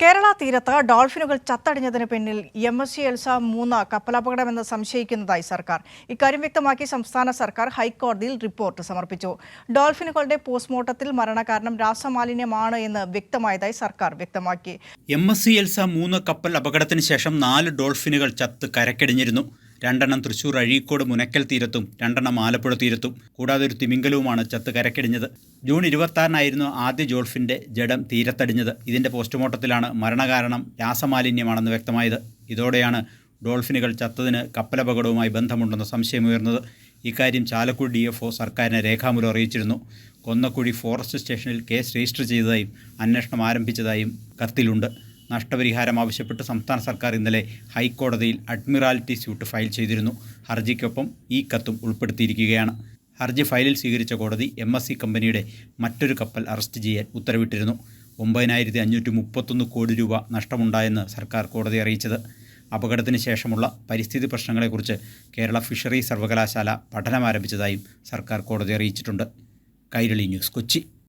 കേരള തീരത്ത് ഡോൾഫിനുകൾ ചത്തടിഞ്ഞതിന് പിന്നിൽ M S C Elsa മൂന്ന് കപ്പലപകടമെന്ന് സംശയിക്കുന്നതായി സർക്കാർ. ഇക്കാര്യം വ്യക്തമാക്കി സംസ്ഥാന സർക്കാർ ഹൈക്കോടതിയിൽ റിപ്പോർട്ട് സമർപ്പിച്ചു. ഡോൾഫിനുകളുടെ പോസ്റ്റ്മോർട്ടത്തിൽ മരണകാരണം രാസമാലിന്യമാണ് എന്ന് വ്യക്തമായതായി സർക്കാർ വ്യക്തമാക്കി. എം എസ് സി എൽസ മൂന്ന് കപ്പൽ അപകടത്തിന് ശേഷം നാല് ഡോൾഫിനുകൾ ചത്ത് കരക്കടിഞ്ഞിരുന്നു. രണ്ടെണ്ണം തൃശൂർ അഴീക്കോട് മുനക്കൽ തീരത്തും രണ്ടെണ്ണം ആലപ്പുഴ തീരത്തും. കൂടാതെ ഒരു തിമിംഗലവുമാണ് ചത്ത് കരക്കടിഞ്ഞത്. ജൂൺ ഇരുപത്താറിനായിരുന്നു ആദ്യ ജോൾഫിന്റെ ജഡം തീരത്തടിഞ്ഞത്. ഇതിന്റെ പോസ്റ്റ്മോർട്ടത്തിലാണ് മരണകാരണം രാസമാലിന്യമാണെന്ന് വ്യക്തമായത്. ഇതോടെയാണ് ഡോൾഫിനുകൾ ചത്തതിന് കപ്പലപകടവുമായി ബന്ധമുണ്ടെന്ന സംശയമുയർന്നത് ഇക്കാര്യം ചാലക്കുടി ഡി എഫ് ഒ സർക്കാരിനെ രേഖാമൂലം അറിയിച്ചിരുന്നു. കൊന്നക്കുഴി ഫോറസ്റ്റ് സ്റ്റേഷനിൽ കേസ് രജിസ്റ്റർ ചെയ്തതായും അന്വേഷണം ആരംഭിച്ചതായും കത്തിലുണ്ട് നഷ്ടപരിഹാരം ആവശ്യപ്പെട്ട് സംസ്ഥാന സർക്കാർ ഇന്നലെ ഹൈക്കോടതിയിൽ അഡ്മിറാലിറ്റി സ്യൂട്ട് ഫയൽ ചെയ്തിരുന്നു. ഹർജിക്കൊപ്പം ഈ കത്തും ഉൾപ്പെടുത്തിയിരിക്കുകയാണ്. ഹർജി ഫയലിൽ സ്വീകരിച്ച കോടതി എം എസ് സി കമ്പനിയുടെ മറ്റൊരു കപ്പൽ അറസ്റ്റ് ചെയ്യാൻ ഉത്തരവിട്ടിരുന്നു. ഒമ്പതിനായിരത്തി അഞ്ഞൂറ്റി മുപ്പത്തൊന്ന് കോടി രൂപ നഷ്ടമുണ്ടായെന്ന് സർക്കാർ കോടതി അറിയിച്ചത്. അപകടത്തിന് ശേഷമുള്ള പരിസ്ഥിതി പ്രശ്നങ്ങളെക്കുറിച്ച് കേരള ഫിഷറീസ് സർവകലാശാല പഠനം ആരംഭിച്ചതായും സർക്കാർ കോടതി അറിയിച്ചിട്ടുണ്ട്. കൈരളി ന്യൂസ് കൊച്ചി.